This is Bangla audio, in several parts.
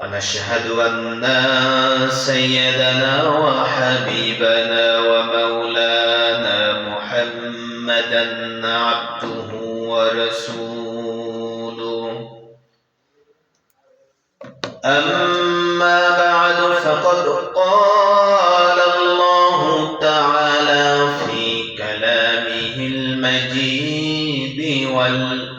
ونشهد أن سيدنا وحبيبنا ومولانا محمدا عبده ورسوله. أما بعد فقد قال الله تعالى في كلامه المجيد والفرقانه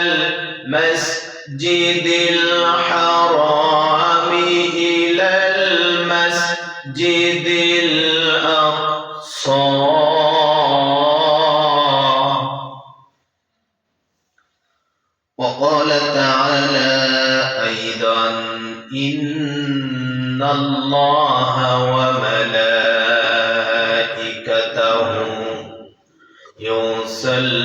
المسجد الحرام إلى المسجد الأقصى. وقال تعالى أيضا إن الله وملائكته يصلون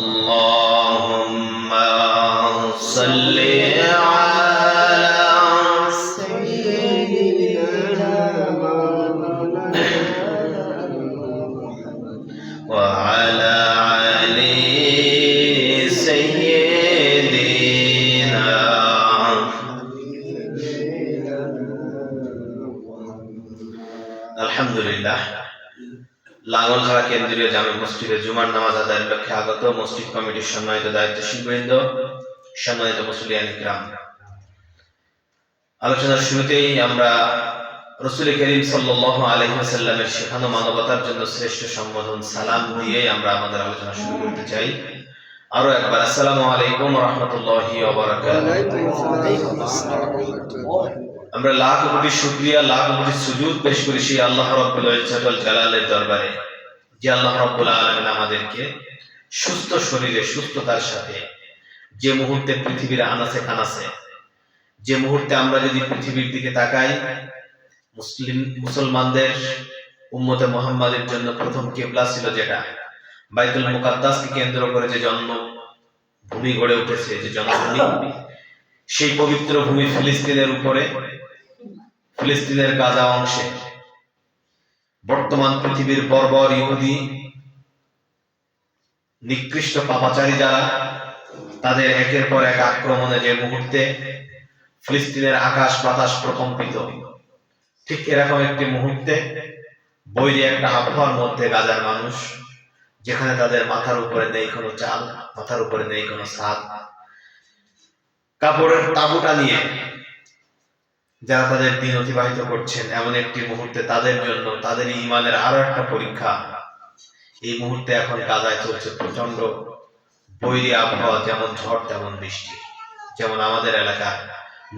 اللهم صل على سيدنا محمد وعلى علي سيدنا الحمد لله. লাঙ্গলখাড়া কেন্দ্রীয় জামে মসজিদে জুমার নামাজ আদায়ের লক্ষ্যে আগত মসজিদ কমিটির সম্মানিত দায়িত্বশীল বৃন্দ সম্মানিত মুসলিয়ান গ্রাম আলোচনার শুরুতেই আমরা রসুল করিম সাল্লাহ আলহিহাসাল্লামের শেখানো মানবতার জন্য শ্রেষ্ঠ সম্বোধন, সালাম দিয়ে আমরা আমাদের আলোচনা শুরু করতে চাই। আরও একবার আসসালামু আলাইকুম রহমতুল্লাহি আমরা লাখ কোটি শুকরিয়া, লাখ কোটি সুজুদ পেশ করি সেই আল্লাহ রব্বুল ইজ্জতুল জালালের দরবারে। যে আল্লাহ রব্বুল আলামিন আমাদেরকে সুস্থ শরীরে, সুস্থতার সাথে যে মুহূর্তে পৃথিবীর আনাসে কানাসে যে মুহূর্তে আমরা যদি পৃথিবীর দিকে তাকাই, মুসলিম, মুসলমানদের উম্মতে মোহাম্মদের জন্য প্রথম কেবলা ছিল যেটা, বাইতুল মুকাদ্দাসকে কেন্দ্র করে যে জন্ম ভূমি গড়ে উঠেছে, যে জন্মভূমি, সেই পবিত্র ভূমি ফিলিস্তিনের উপরে ফিলিস্তিনের গাজা অংশে। বর্তমান পৃথিবীর বর্বর ইহুদি, নিকৃষ্ট পাপাচারী যারা, তাদের একের পর এক আক্রমণে যে মুহূর্তে ফিলিস্তিনের আকাশ বাতাস প্রকম্পিত। ঠিক এরকম একটি মুহূর্তে বৈরী একটা আবহাওয়ার মধ্যে গাজার মানুষ, যেখানে তাদের মাথার উপরে নেই কোনো চাল, মাথার উপরে নেই কোনো ছাদ কাপড়ের তাবুটা নিয়ে যারা তাদের দিন অতিবাহিত করছেন, এমন একটি মুহূর্তে তাদের জন্য তাদের ইমানের আরও একটা পরীক্ষা। এই মুহূর্তে এখন গাজায় চলছে প্রচণ্ড বৈরী আবহাওয়া, যেমন ঝড়, তেমন বৃষ্টি। যেমন আমাদের এলাকার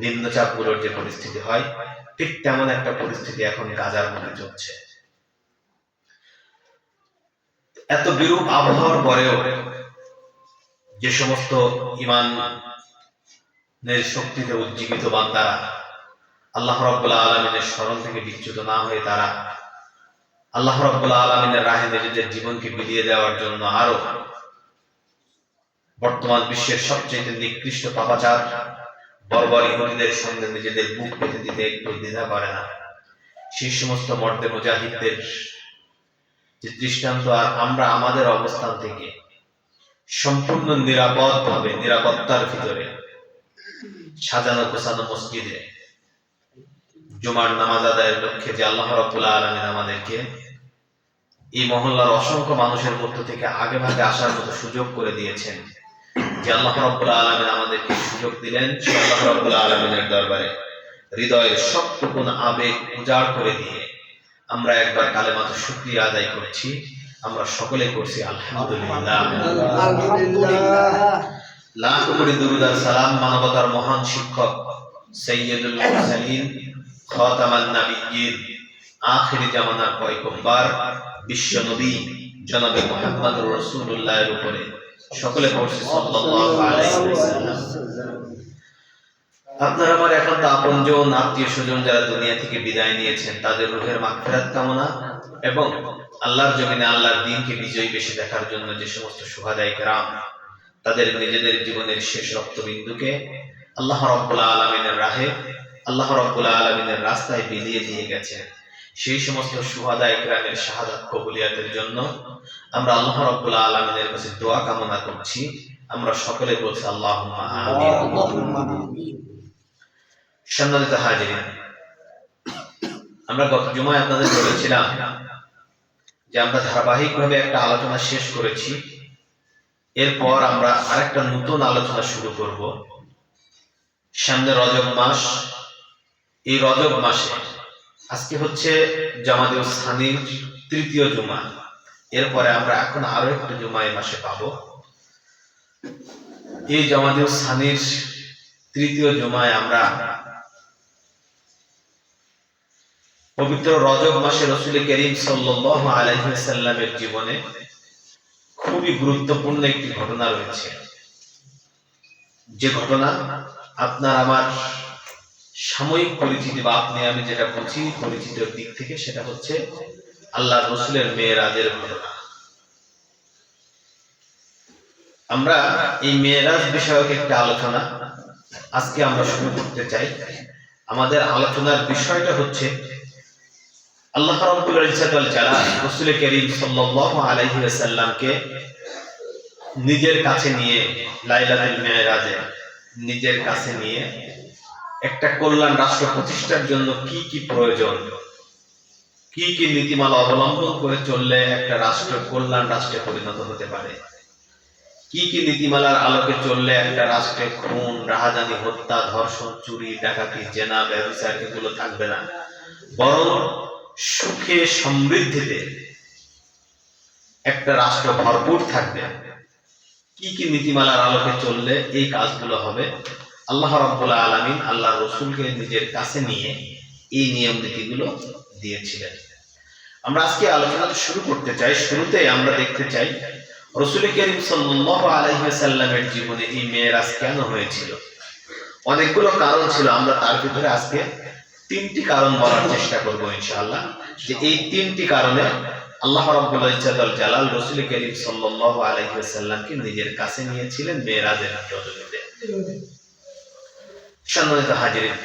নিম্নচাপগুলোর যে পরিস্থিতি হয়, ঠিক তেমন একটা পরিস্থিতি এখন গাজার মধ্যে চলছে। এত বিরূপ আবহাওয়ার পরেও যে সমস্ত ইমান শক্তিতে উজ্জীবিত বান্দারা আল্লাহ রব্বুল্লাহ আলমিনের স্মরণ থেকে বিচ্যুত না হয়ে তারা আল্লাহ রব্বুল্লাহ আলমিনের রাহে নিজেদের জীবনকে বিলিয়ে দেওয়ার জন্য আরও বর্তমান বিশ্বের সবচেয়ে নিকৃষ্ট পাপাচার, বর্বর ইহুদিদের সঙ্গে নিজেদের বুক পেতে দিতে একটু দ্বিধা করে না। সেই সমস্ত মর্দে মুজাহিদদের যে দৃষ্টান্ত আর আমরা আমাদের অবস্থান থেকে সম্পূর্ণ নিরাপদ ভাবে, নিরাপত্তার ভিতরে, সাজানো গোছানো মসজিদে জুমার নামাজ আদায়ের লক্ষ্যে যে আল্লাহ রব্বুল্লাহ আলমিন আমাদেরকে এই মহল্লার অসংখ্য মানুষের মধ্য থেকে আগে ভাগে আসার মতো সুযোগ করে দিয়েছেন, যে আল্লাহ রব্বুল্লাহ আলমিন আমাদেরকে সুযোগ দিলেন সে আল্লাহ রব্বুল্লাহ আলমিনের দরবারে। হৃদয়ের সবটুকুন আবেগ উজাড় করে দিয়ে আমরা একবার কালে মাত্র শুক্রিয়া আদায় করছি। আমরা সকলে করছি আলহামদুলিল্লাহ। লাখ কোটি দুরুদ আর সালাম মানবতার মহান শিক্ষক সৈয়দুল মুরসালিন। খাতামান আখিরি জামানার পয়গম্বর, বিশ্ব নবী, জনাবে মুহাম্মদুর রাসূলুল্লাহর উপরে। সকলে পড়ছে সাল্লাল্লাহু আলাইহি ওয়াসাল্লাম। আমার আপনজন আত্মীয় স্বজন যারা দুনিয়া থেকে বিদায় নিয়েছেন, তাদের রুহের মাগফিরাত কামনা এবং আল্লাহর জমিনে আল্লাহর দিনকে বিজয়ী বেশি দেখার জন্য যে সমস্ত সুহাদাই কেরাম, তাদের নিজেদের জীবনের শেষ রক্তবিন্দুকে আল্লাহ রব্বুল আলমিনের রাহে আল্লাহ রব্বুল আলমিনের রাস্তায় বিলিয়ে দিয়ে গেছেন সেই সমস্ত সুহাদা ইকরামের শাহাদাত কবুলিয়াতের জন্য আমরা আল্লাহ রব্বুল আলমিনের কাছে দোয়া কামনা করছি। আমরা সকলে বলছি আল্লাহ সম্মানিত আমরা গত জুমায় আপনাদের বলেছিলাম যে আমরা ধারাবাহিকভাবে একটা আলোচনা শেষ করেছি। এরপর আমরা আরেকটা নতুন আলোচনা শুরু করব। সামনে রজব মাস এই রজব মাসে। আজকে হচ্ছে জামাদিউ সানির তৃতীয় জুমা। এরপরে আমরা এখন আরও একটা জুমা এই মাসে পাবো। এই জামাদিউ সানির তৃতীয় জুমায় আমরা পবিত্র রজব মাসে রসুল করিম সাল্লাল্লাহু আলাইহি সাল্লামের জীবনে খুবই গুরুত্বপূর্ণ একটি ঘটনা রয়েছে। যে ঘটনা আপনার আমার সাময়িক পরিচিতি বা আপনি আমি যেটা বুঝি পরিচিতির দিক থেকে সেটা হচ্ছে আল্লাহ রসুলের মেয়েরাজের ঘটনা। আমরা এই মেয়েরাজ বিষয়ক একটা আলোচনা আজকে আমরা শুরু করতে চাই। আমাদের আলোচনার বিষয়টা হচ্ছে, আল্লাহ রাব্বুল ইজ্জাত ওয়াল জালাল রাসূল করিম সাল্লাল্লাহু আলাইহি ওয়াসাল্লামকে নিজের কাছে নিয়ে, লাইলাতুল মিরাজে নিজের কাছে নিয়ে একটা কল্যাণ রাষ্ট্র প্রতিষ্ঠার জন্য কি কি প্রয়োজন? কি কি নীতিমালা অবলম্বন করে চললে একটা রাষ্ট্র কল্যাণ রাষ্ট্রে পরিণত হতে পারে? কি কি নীতিমালার আলোকে চললে একটা রাষ্ট্রে খুন, রাহাজানি, হত্যা, ধর্ষণ, চুরি, ডাকাতি, জেনা ব্যবসার এগুলো থাকবে না। বরং সুখে সমৃদ্ধিতে একটা রাষ্ট্র ভরপুর থাকবে। কি কি নীতিমালার আলোকে চললে এই কাজগুলো হবে? আল্লাহ রাব্বুল আলামিন আল্লাহ রসুলকে নিজের কাছে নিয়ে এই নিয়ম নীতিগুলো দিয়েছিলেন। আমরা আজকে আলোচনাটা শুরু করতে চাই। শুরুতে আমরা দেখতে চাই, রসুল করিম সাল্লাল্লাহু আলাইহি সাল্লামের জীবনে এই মেয়েরাজ কেন হয়েছিল? অনেকগুলো কারণ ছিল, আমরা তার ভিতরে আজকে তিনটি কারণ বলার চেষ্টা করব ইনশাআল্লাহ। যে এই তিনটি কারণে আল্লাহ রাব্বুল ইজ্জাতুল জালাল রাসূল করিম সাল্লাল্লাহু আলাইহি নিজের কাছে নিয়েছিলেন মেরাজের রজনীতে সম্মানিত হাজিরিন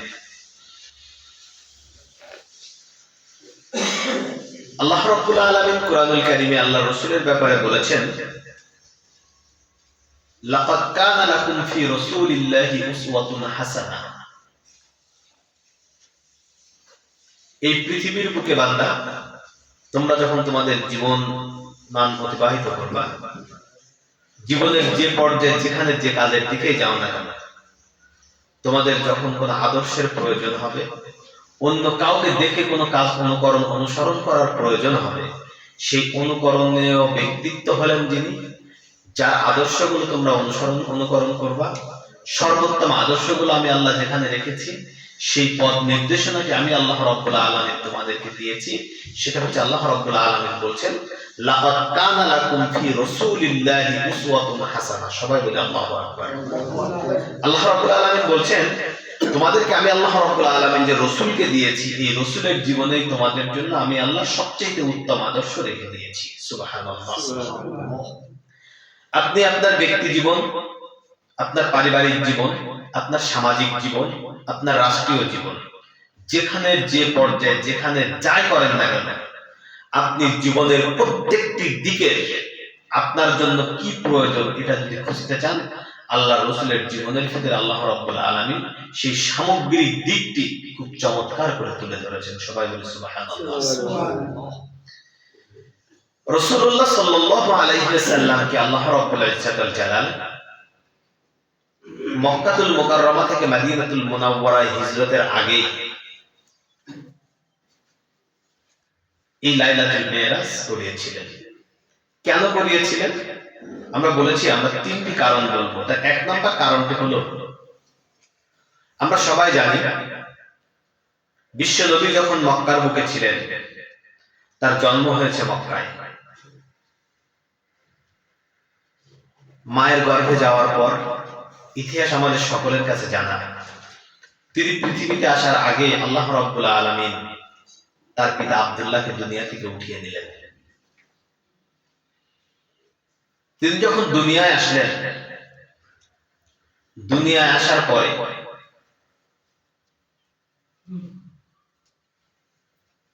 আল্লাহ রাব্বুল আলামিন কোরআনুল কারীমে আল্লাহ রাসূলের ব্যাপারে বলেছেন, লাকাদ কানা লাকুম ফি রাসূলিল্লাহি উসওয়াতুন হাসানাহ। এই পৃথিবীর বুকে বান্দা, তোমরা যখন তোমাদের জীবন মান অতিবাহিত করবা, জীবনের যে পর্যায়ে যেখানে যে কাজের দিকে যাও না কেন তোমাদের যখন কোনো আদর্শের প্রয়োজন হবে, অন্য কাউকে দেখে কোনো কাজ অনুকরণ অনুসরণ করার প্রয়োজন হবে, সেই অনুকরণীয় ব্যক্তিত্ব হলেন যিনি, যার আদর্শগুলো তোমরা অনুসরণ অনুকরণ করবা। সর্বোত্তম আদর্শগুলো আমি আল্লাহ যেখানে রেখেছি সেই পথ নির্দেশনাকে আমি আল্লাহ রব্বুল আলমিন তোমাদেরকে দিয়েছি, সেটা হচ্ছে আল্লাহ রব্বুল আলমিন বলছেন কানা লাকুম ফি রাসূলিল্লাহি উসওয়াতুন হাসানাহ সবাই বলে আল্লাহু আকবার। আল্লাহ রাব্বুল আলামিন বলছেন, তোমাদেরকে আমি আল্লাহ রাব্বুল আলামিন যে দিয়েছি, এই রসুলের জীবনেই তোমাদের জন্য আমি আল্লাহ সবচেয়ে উত্তম আদর্শ রেখে দিয়েছি। সুবহানাল্লাহ। আপনি আপনার ব্যক্তি জীবন, আপনার পারিবারিক জীবন, আপনার সামাজিক জীবন আপনার রাষ্ট্রীয় জীবন। যেখানে যে পর্যায়ে, যেখানে যাই করেন না কেন, আপনি জীবনের প্রত্যেকটি দিকে আপনার জন্য কি প্রয়োজন এটা যদি খুঁজতে চান আল্লাহ রসুলের জীবনের ক্ষেত্রে আল্লাহ রব্বুল আলমী সেই সামগ্রিক দিকটি খুব চমৎকার করে তুলে ধরেছেন। সবাই বলে রসুল্লাহ সাল্লাল্লাহু আলাইহি সাল্লামকে আল্লাহ রব্বুল ইজ্জাতুল জালাল মক্কাতুল মুকাররমা থেকে মদিনাতুল মুনাওয়ারায় হিজরতের আগে। এই লাইলাতুল মেরাজ করিয়েছিলেন। কেন করিয়েছিলেন? আমরা বলেছি, আমরা তিনটি কারণ বলব। তার এক নম্বর কারণটি হলো, আমরা সবাই জানি, বিশ্ব নবী যখন মক্কার বুকে ছিলেন, তার জন্ম হয়েছে মক্কায়। মায়ের গর্ভে যাওয়ার পর ইতিহাস আমাদের সকলের কাছে জানা। তিনি পৃথিবীতে আসার আগে আল্লাহ রব্বুল আলমিন তার পিতা আবদুল্লাহকে দুনিয়া থেকে উঠিয়ে নিলেন। তিনি যখন দুনিয়ায় আসলেন, দুনিয়ায় আসার পরে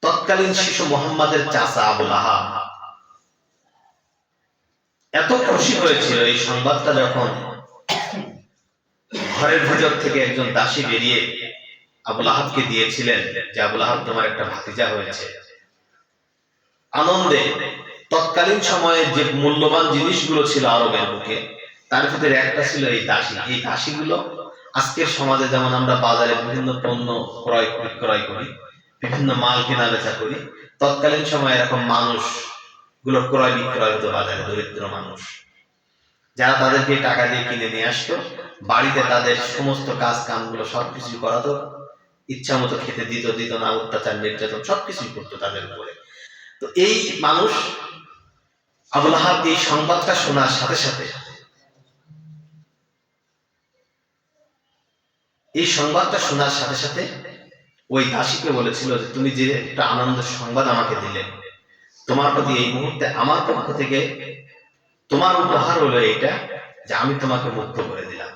তৎকালীন শিশু মোহাম্মদের চাচা আবুল আহাব এত খুশি হয়েছিল এই সংবাদটা যখন ঘরের ভিতর থেকে একজন দাসী বেরিয়ে আবুল আহাবকে দিয়েছিলেন যে আবুল আহাব তোমার একটা ভাতিজা হয়েছে। আনন্দে তৎকালীন সময়ে যে মূল্যবান জিনিসগুলো ছিল আরবের বুকে, তার ভিতরে একটা ছিল এই দাসী। এই দাসীগুলো আজকের সমাজে যেমন আমরা বাজারে বিভিন্ন পণ্য ক্রয় বিক্রয় করি, বিভিন্ন মাল কেনা বেচা করি, তৎকালীন সময়ে এরকম মানুষগুলো ক্রয় বিক্রয় হতো বাজারে, দরিদ্র মানুষ। যারা তাদেরকে টাকা দিয়ে কিনে নিয়ে আসতো বাড়িতে তাদের সমস্ত কাজ কামগুলো সবকিছু করাতো ইচ্ছা মতো খেতে দিত দিত না, অত্যাচার, নির্যাতন, সবকিছুই করতো তাদের উপরে। তো এই মানুষ আবুল আহাব এই সংবাদটা শোনার সাথে সাথে এই সংবাদটা শোনার সাথে সাথে ওই দাসীকে বলেছিল যে, তুমি যে একটা আনন্দের সংবাদ আমাকে দিলে, তোমার প্রতি এই মুহূর্তে আমার পক্ষ থেকে তোমার উপহার হলো এইটা যে আমি তোমাকে মুক্ত করে দিলাম।